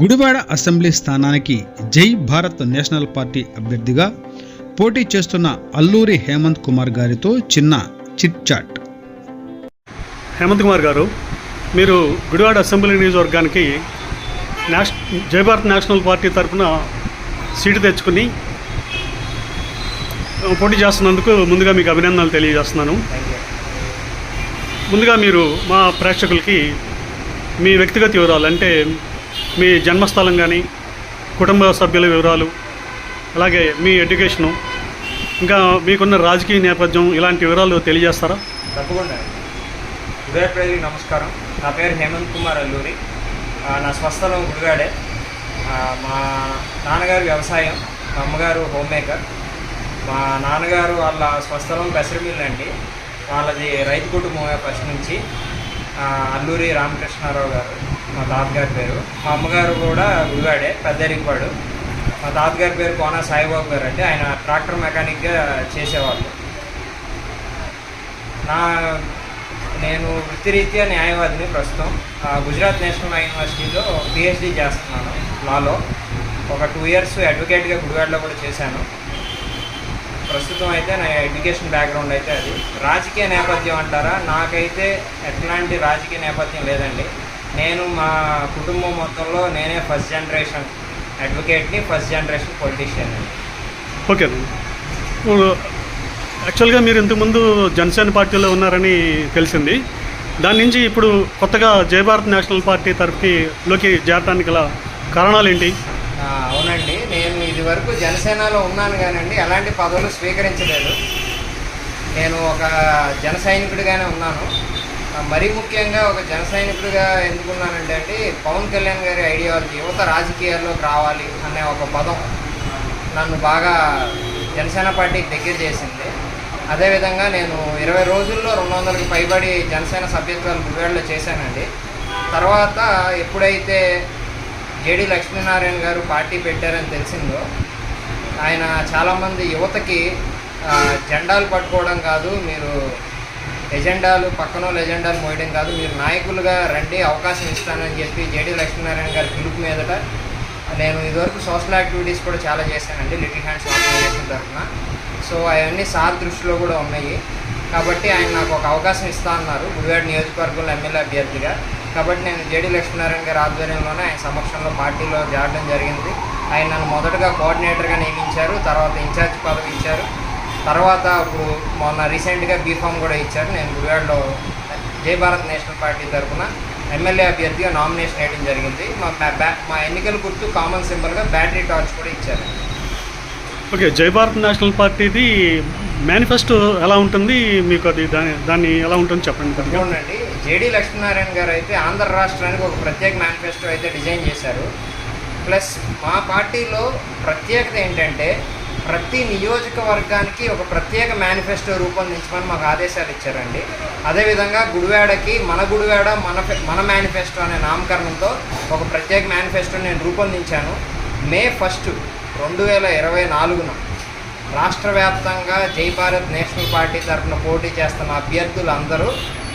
Gudivada assembly స్థానానికి జై Bharat national party అభ్యర్థిగా పోటీ చేస్తున్న అల్లూరి హేమంత్ కుమార్ గారితో చిన్న చిట్ చాట్. హేమంత్ కుమార్ గారు మీరు గుడివాడ అసెంబ్లీ నియోజకవర్గానికి నేష్ జయభారత్ నేషనల్ పార్టీ తరఫున సీటు తెచ్చుకుని పోటీ చేస్తున్నందుకు ముందుగా మీకు అభినందనలు తెలియజేస్తున్నాను. ముందుగా మీరు మా ప్రేక్షకులకి మీ వ్యక్తిగత వివరాలు అంటే మీ జన్మస్థలం కానీ కుటుంబ సభ్యుల వివరాలు అలాగే మీ ఎడ్యుకేషను ఇంకా మీకున్న రాజకీయ నేపథ్యం ఇలాంటి వివరాలు తెలియజేస్తారా? తప్పకుండా. ఉదయ ప్రజలకు నమస్కారం. నా పేరు హేమంత్ కుమార్ అల్లూరి. నా స్వస్థలం గుడిగాడే మా నాన్నగారు వ్యవసాయం మా అమ్మగారు హోమ్ మేకర్ మా నాన్నగారు వాళ్ళ స్వస్థలం పెసరమిల్లు అండి. వాళ్ళది రైతు కుటుంబమే ఫస్ట్ నుంచి అల్లూరి రామకృష్ణారావు గారు. మా తాతగారి పేరు. మా అమ్మగారు కూడా గుడివాడే పెద్దరికపాడు మా తాతగారి పేరు కోన సాయిబాబు గారు అంటే ఆయన ట్రాక్టర్ మెకానిక్గా చేసేవాళ్ళు. నా నేను వృత్తిరీత్యా న్యాయవాదిని ప్రస్తుతం. గుజరాత్ నేషనల్ లా యూనివర్సిటీలో పిహెచ్డి చేస్తున్నాను లాలో. ఒక టూ ఇయర్స్ అడ్వకేట్గా గుడివాడలో కూడా చేశాను. ప్రస్తుతం అయితే నా ఎడ్యుకేషన్ బ్యాక్గ్రౌండ్ అయితే అది. రాజకీయ నేపథ్యం అంటారా? నాకైతే ఎట్లాంటి రాజకీయ నేపథ్యం లేదండి. నేను మా కుటుంబం మొత్తంలో నేనే ఫస్ట్ జనరేషన్ అడ్వకేట్ని ఫస్ట్ జనరేషన్ పొలిటీషియన్ ఓకే. ఇప్పుడు యాక్చువల్గా మీరు ఇంతకుముందు జనసేన పార్టీలో ఉన్నారని తెలిసింది. దాని నుంచి ఇప్పుడు కొత్తగా జయభారత్ నేషనల్ పార్టీ తరఫుకి లోకి చేరడానికి గల కారణాలు ఏంటి? అవునండి. నేను ఇది వరకు జనసేనలో ఉన్నాను కానండి. ఎలాంటి పదవులు స్వీకరించలేదు. నేను ఒక జన సైనికుడిగానే ఉన్నాను. మరీ ముఖ్యంగా ఒక జన సైనికుడిగా ఎందుకున్నానంటే అండి పవన్ కళ్యాణ్ గారి ఐడియాలజీ యువత రాజకీయాల్లోకి రావాలి అనే ఒక పదం నన్ను బాగా జనసేన పార్టీకి దగ్గర చేసింది. అదేవిధంగా నేను ఇరవై రోజుల్లో రెండు వందలకి పైబడి జనసేన సభ్యత్వాలు గుడివాడలో చేశానండి. తర్వాత ఎప్పుడైతే జేడి లక్ష్మీనారాయణ గారు పార్టీ పెట్టారని తెలిసిందో ఆయన చాలామంది యువతకి జెండాలు పట్టుకోవడం కాదు మీరు ఎజెండాలు పక్కన ఎజెండాలు మోయడం కాదు. మీరు నాయకులుగా రండి అవకాశం ఇస్తానని చెప్పి జేడి లక్ష్మీనారాయణ గారి పిలుపు మీదట నేను ఇదివరకు సోషల్ యాక్టివిటీస్ కూడా చాలా చేశానండి లిటిల్ హ్యాండ్స్ ఆర్గనైజేషన్ తరఫున. సో అవన్నీ సార్ దృష్టిలో కూడా ఉన్నాయి. కాబట్టి ఆయన నాకు ఒక అవకాశం ఇస్తా అన్నారు గుడివాడ నియోజకవర్గంలో ఎమ్మెల్యే అభ్యర్థిగా. కాబట్టి నేను జేడీ లక్ష్మీనారాయణ గారి ఆధ్వర్యంలోనే ఆయన సమక్షంలో పార్టీలో చేరడం జరిగింది. ఆయన నన్ను మొదటగా కోఆర్డినేటర్గా నియమించారు తర్వాత ఇన్ఛార్జ్ పదవి తర్వాత ఇప్పుడు మొన్న రీసెంట్గా బీఫామ్ కూడా ఇచ్చారు. నేను గుడివాడలో జై భారత్ నేషనల్ పార్టీ తరఫున ఎమ్మెల్యే అభ్యర్థిగా నామినేషన్ వేయడం జరిగింది. మా మా- ఎన్నికల గుర్తు కామన్ సింబల్గా బ్యాటరీ టార్చ్ కూడా ఇచ్చారు. ఓకే జయభారత్ నేషనల్ పార్టీది మేనిఫెస్టో ఎలా ఉంటుంది? మీకు అది దాని దాన్ని ఎలా ఉంటుంది చెప్పండి అవునండి జేడి లక్ష్మీనారాయణ గారు అయితే ఆంధ్ర రాష్ట్రానికి ఒక ప్రత్యేక మేనిఫెస్టో అయితే డిజైన్ చేశారు. ప్లస్ మా పార్టీలో ప్రత్యేకత ఏంటంటే ప్రతి నియోజకవర్గానికి ఒక ప్రత్యేక మేనిఫెస్టో రూపొందించమని మాకు ఆదేశాలు ఇచ్చారండి. అదేవిధంగా గుడివాడకి మన గుడివాడ మన మన మేనిఫెస్టో అనే నామకరణంతో ఒక ప్రత్యేక మేనిఫెస్టో నేను రూపొందించాను. మే ఫస్ట్ రెండు వేల ఇరవై నాలుగున రాష్ట్ర వ్యాప్తంగా జై భారత్ నేషనల్ పార్టీ తరఫున పోటీ చేస్తున్న అభ్యర్థులందరూ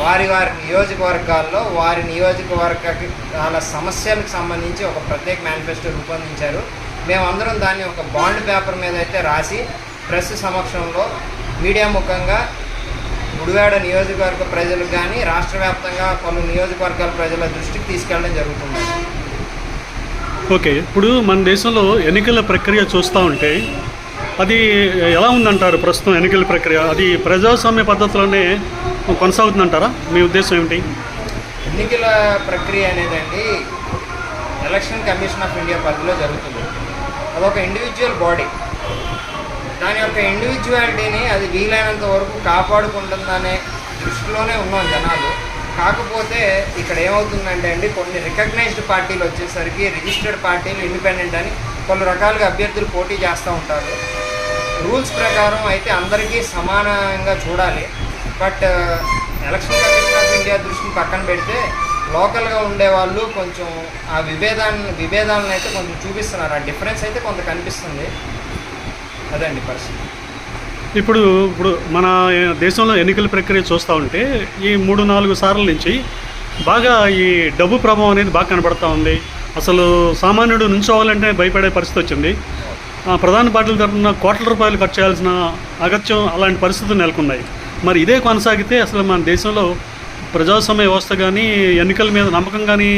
వారి వారి నియోజకవర్గాల్లో వారి నియోజకవర్గాల వాళ్ళ సమస్యలకు సంబంధించి ఒక ప్రత్యేక మేనిఫెస్టో రూపొందించారు. మేమందరం దాన్ని ఒక బాండ్ పేపర్ మీద అయితే రాసి ప్రెస్ సమక్షంలో మీడియా ముఖంగా గుడివాడ నియోజకవర్గ ప్రజలకు కానీ రాష్ట్ర వ్యాప్తంగా పలు నియోజకవర్గాల ప్రజల దృష్టికి తీసుకెళ్ళడం జరుగుతుంది. ఓకే ఇప్పుడు మన దేశంలో ఎన్నికల ప్రక్రియ చూస్తూ ఉంటే అది ఎలా ఉందంటారు ప్రస్తుతం ఎన్నికల ప్రక్రియ? అది ప్రజాస్వామ్య పద్ధతిలోనే కొనసాగుతుందంటారా? మీ ఉద్దేశం ఏమిటి? ఎన్నికల ప్రక్రియ అనేదండి ఎలక్షన్ కమిషన్ ఆఫ్ ఇండియా పరిధిలో జరుగుతుంది. అదొక ఇండివిజువల్ బాడీ దాని యొక్క ఇండివిజువాలిటీని అది వీలైనంత వరకు కాపాడుకుంటుందనే దృష్టిలోనే ఉన్నాం జనాలు. కాకపోతే ఇక్కడ ఏమవుతుందంటే అండి కొన్ని రికగ్నైజ్డ్ పార్టీలు వచ్చేసరికి రిజిస్టర్డ్ పార్టీలు ఇండిపెండెంట్ అని పలు రకాలుగా అభ్యర్థులు పోటీ చేస్తూ ఉంటారు. రూల్స్ ప్రకారం అయితే అందరికీ సమానంగా చూడాలి. But election commission of India దృష్టిని పక్కన పెడితే లోకల్గా ఉండేవాళ్ళు కొంచెం ఆ విభేదాన్ని విభేదాలను అయితే కొంచెం చూపిస్తున్నారు. ఆ డిఫరెన్స్ అయితే కొంత కనిపిస్తుంది. అదండి పరిస్థితి. ఇప్పుడు ఇప్పుడు మన దేశంలో ఎన్నికల ప్రక్రియ చూస్తూ ఉంటే ఈ మూడు నాలుగు సార్ల నుంచి బాగా ఈ డబ్బు ప్రభావం అనేది బాగా కనబడతా ఉంది. అసలు సామాన్యుడు నుంచోవాలంటే భయపడే పరిస్థితి వచ్చింది. ప్రధాన పార్టీల తరఫున కోట్ల రూపాయలు ఖర్చు చేయాల్సిన అగత్యం అలాంటి పరిస్థితులు నెలకొన్నాయి. మరి ఇదే కొనసాగితే అసలు మన దేశంలో ప్రజాస్వామ్య వ్యవస్థ కానీ ఎన్నికల మీద నమ్మకం కానీ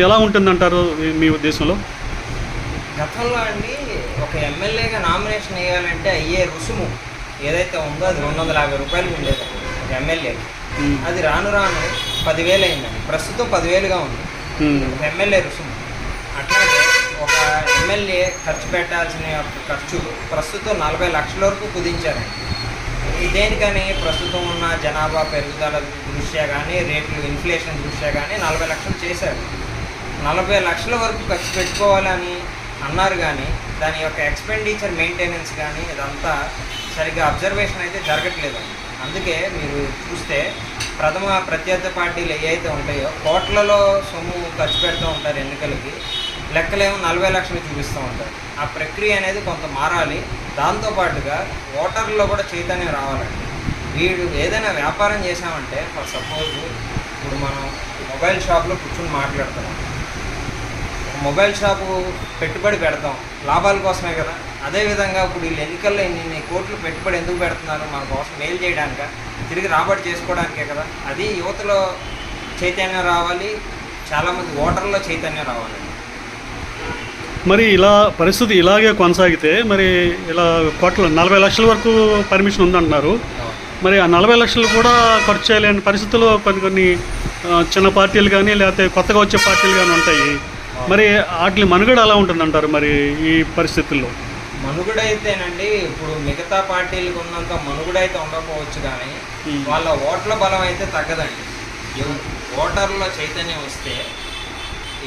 ఎలా ఉంటుందంటారు మీ- ఉద్దేశంలో? గతంలో అండి ఒక ఎమ్మెల్యేగా నామినేషన్ వేయాలంటే అయ్యే రుసుము ఏదైతే ఉందో అది రెండు వందల యాభై రూపాయలు ఉండేది ఎమ్మెల్యేకి ఉమ్, అది రాను రాను పదివేలు అయిందండి ప్రస్తుతం పదివేలుగా ఉంది. ఎమ్మెల్యే రుసుము. అట్లాగే ఒక ఎమ్మెల్యే ఖర్చు పెట్టాల్సిన ఖర్చు ప్రస్తుతం నలభై లక్షల వరకు కుదించారండి. దేనికని ప్రస్తుతం ఉన్న జనాభా పెరుగుదల దృష్ట్యా కానీ రేట్లు ఇన్ఫ్లేషన్ దృష్ట్యా కానీ నలభై లక్షలు చేశారు. నలభై లక్షల వరకు ఖర్చు పెట్టుకోవాలని అన్నారు కానీ దాని యొక్క ఎక్స్పెండిచర్ మెయింటెనెన్స్ కానీ ఇదంతా సరిగ్గా అబ్జర్వేషన్ అయితే జరగట్లేదు. అందుకే మీరు చూస్తే ప్రథమ ప్రత్యర్థి పార్టీలు ఏవైతే ఉంటాయో కోట్లలో సొమ్ము ఖర్చు పెడుతూ ఉంటారు ఎన్నికలకి లెక్కలేమో నలభై లక్షలు చూపిస్తూ ఉంటారు. ఆ ప్రక్రియ అనేది కొంత మారాలి. దాంతోపాటుగా ఓటర్లో కూడా చైతన్యం రావాలండి. వీడు ఏదైనా వ్యాపారం చేశామంటే ఫర్ సపోజ్ ఇప్పుడు మనం మొబైల్ షాప్లో కూర్చొని మాట్లాడుతున్నాం మొబైల్ షాపు పెట్టుబడి పెడతాం. లాభాల కోసమే కదా. అదేవిధంగా ఇప్పుడు వీళ్ళు ఎన్నికల్లో ఇన్ని ఇన్ని కోట్లు పెట్టుబడి ఎందుకు పెడుతున్నారు? మన కోసం మేలు చేయడానిక? తిరిగి రాబడి చేసుకోవడానికే కదా. అది యువతలో చైతన్యం రావాలి. చాలామంది ఓటర్లో చైతన్యం రావాలండి. మరి ఇలా పరిస్థితి ఇలాగే కొనసాగితే మరి ఇలా కోట్ల నలభై లక్షల వరకు పర్మిషన్ ఉందంటున్నారు. మరి ఆ నలభై లక్షలు కూడా ఖర్చు చేయలేని పరిస్థితుల్లో కొన్ని కొన్ని చిన్న పార్టీలు కానీ లేకపోతే కొత్తగా వచ్చే పార్టీలు కానీ ఉంటాయి. మరి వాటి మనుగడ ఎలా ఉంటుందంటారు మరి ఈ పరిస్థితుల్లో? మనుగడ అయితేనండి ఇప్పుడు మిగతా పార్టీలకు ఉన్నంత మనుగడ అయితే ఉండకపోవచ్చు కానీ. వాళ్ళ ఓట్ల బలం అయితే తగ్గదండి ఓటర్ల చైతన్యం వస్తే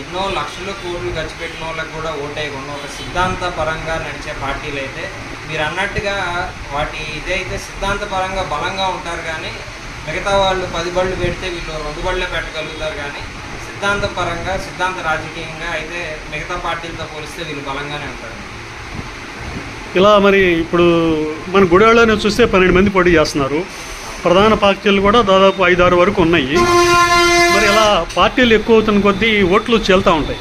ఎన్నో లక్షల కోట్లు ఖర్చు పెట్టిన వాళ్ళకి కూడా ఓటేయకుండా ఒక సిద్ధాంత పరంగా నడిచే పార్టీలు అయితే మీరు అన్నట్టుగా వాటి ఇదైతే సిద్ధాంత పరంగా బలంగా ఉంటారు కానీ మిగతా వాళ్ళు పది బళ్ళు పెడితే వీళ్ళు రెండు బళ్ళే పెట్టగలుగుతారు కానీ సిద్ధాంత పరంగా సిద్ధాంత రాజకీయంగా అయితే మిగతా పార్టీలతో పోలిస్తే వీళ్ళు బలంగానే ఉంటారు. ఇలా మరి ఇప్పుడు మన గుడివాడలోనే చూస్తే పన్నెండు మంది పోటీ చేస్తున్నారు. ప్రధాన పార్టీలు కూడా దాదాపు ఐదు ఆరు వరకు ఉన్నాయి. మరి ఇలా పార్టీలు ఎక్కువ అవుతున్న కొద్దీ ఓట్లు చెల్తా ఉంటాయి.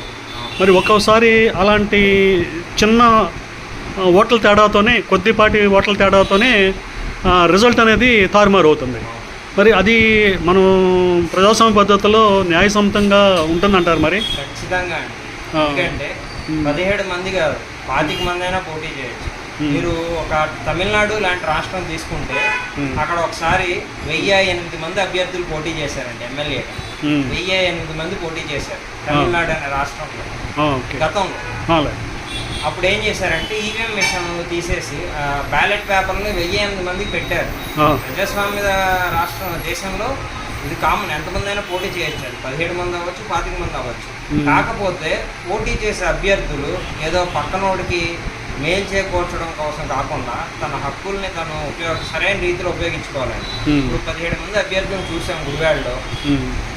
మరి ఒక్కోసారి అలాంటి చిన్న ఓట్ల తేడాతోనే కొద్దిపాటి ఓట్ల తేడాతోనే రిజల్ట్ అనేది తారుమారు అవుతుంది మరి అది మనం ప్రజాస్వామ్య పద్ధతిలో న్యాయసమ్మతంగా ఉంటుందంటారు మరి? ఖచ్చితంగా. పదిహేడు మంది కాదు పాతిక మంది అయినా పోటీ చేయొచ్చు. మీరు ఒక తమిళనాడు లాంటి రాష్ట్రం తీసుకుంటే మ్మ్. అక్కడ ఒకసారి వెయ్యి ఎనిమిది మంది అభ్యర్థులు పోటీ చేశారండి ఎమ్మెల్యే. ఉమ్, వెయ్యి ఎనిమిది మంది పోటీ చేశారు తమిళనాడు అనే రాష్ట్రంలో. ఓకే గతంలో. అలాగే అప్పుడు ఏం చేశారంటే ఈవీఎం మిషన్లు తీసేసి బ్యాలెట్ పేపర్లు వెయ్యి ఎనిమిది మందికి పెట్టారు. ఆ, ప్రజాస్వామ్య రాష్ట్రం దేశంలో ఇది కామన్ ఎంతమంది అయినా పోటీ చేయొచ్చు అది. పదిహేడు మంది అవ్వచ్చు పాతిక మంది అవ్వచ్చు. కాకపోతే పోటీ చేసే అభ్యర్థులు ఏదో పక్కనోడికి మేలు చేకూర్చడం కోసం కాకుండా తన హక్కుల్ని తను ఉపయోగ సరైన రీతిలో ఉపయోగించుకోవాలండి మ్మ్. ఇప్పుడు పదిహేడు మంది అభ్యర్థులను చూసాం గుడివాడలో.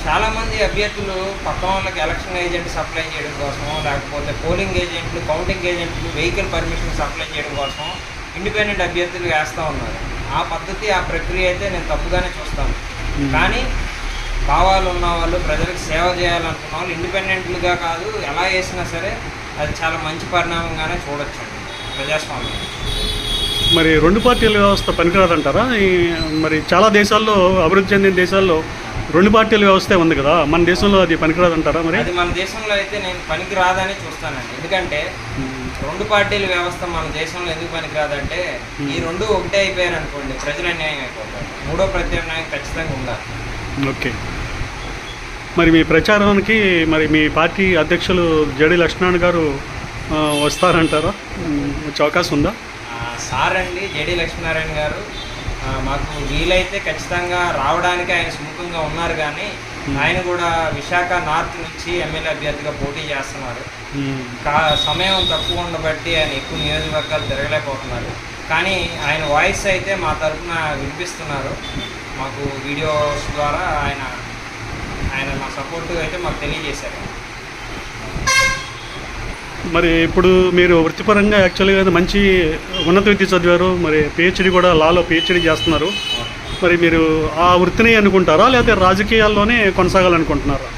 చాలా మంది అభ్యర్థులు పక్కన వాళ్ళకి ఎలక్షన్ ఏజెంట్ సప్లై చేయడం కోసమో లేకపోతే పోలింగ్ ఏజెంట్లు కౌంటింగ్ ఏజెంట్లు వెహికల్ పర్మిషన్ సప్లై చేయడం కోసం ఇండిపెండెంట్ అభ్యర్థులు వేస్తూ ఉన్నారు. ఆ పద్ధతి ఆ ప్రక్రియ అయితే నేను తప్పుగానే చూస్తాను. కానీ భావాలు ఉన్న వాళ్ళు ప్రజలకు సేవ చేయాలనుకున్న వాళ్ళు ఇండిపెండెంట్లుగా కాదు ఎలా వేసినా సరే అది చాలా మంచి పరిణామంగానే చూడొచ్చు. ప్రజాస్వామ్యం. మరి రెండు పార్టీల వ్యవస్థ పనికిరాదంటారా? ఈ మరి చాలా దేశాల్లో అభివృద్ధి చెందిన దేశాల్లో రెండు పార్టీల వ్యవస్థే ఉంది కదా. మన దేశంలో అది పనికిరాదంటారా మరి? అది మన దేశంలో అయితే నేను పనికి రాదని చూస్తానండి. ఎందుకంటే రెండు పార్టీల వ్యవస్థ మన దేశంలో ఎందుకు పనికిరాదంటే ఈ రెండు ఒకటే అయిపోయారు అనుకోండి ప్రజలు అన్యాయం అయిపోతారు. మూడో ప్రత్యామ్నాయం ఖచ్చితంగా ఉండాలి. ఓకే. మరి మీ ప్రచారానికి మరి మీ పార్టీ అధ్యక్షులు జడి లక్ష్మణ్ గారు వస్తారంటారా? వచ్చే అవకాశం ఉందా? సార్ అండి జేడి లక్ష్మీనారాయణ గారు. మాకు వీలైతే ఖచ్చితంగా రావడానికి ఆయన సుముఖంగా ఉన్నారు కానీ ఆయన కూడా విశాఖ నార్త్ నుంచి ఎమ్మెల్యే అభ్యర్థిగా పోటీ చేస్తున్నారు. సమయం తక్కువ ఉండబట్టి ఆయన ఎక్కువ నియోజకవర్గాలు తిరగలేకపోతున్నారు. కానీ ఆయన వాయిస్ అయితే మా తరఫున వినిపిస్తున్నారు. మాకు వీడియోస్ ద్వారా ఆయన ఆయన మా సపోర్ట్ అయితే మాకు తెలియజేశారు. మరి ఇప్పుడు మీరు వృత్తిపరంగా యాక్చువల్గా మంచి ఉన్నత విద్య చదివారు మరి పిహెచ్డి కూడా లాలో పిహెచ్డి చేస్తున్నారు. మరి మీరు ఆ వృత్తిని అనుకుంటారా? లేకపోతే రాజకీయాల్లోనే కొనసాగాలనుకుంటున్నారా?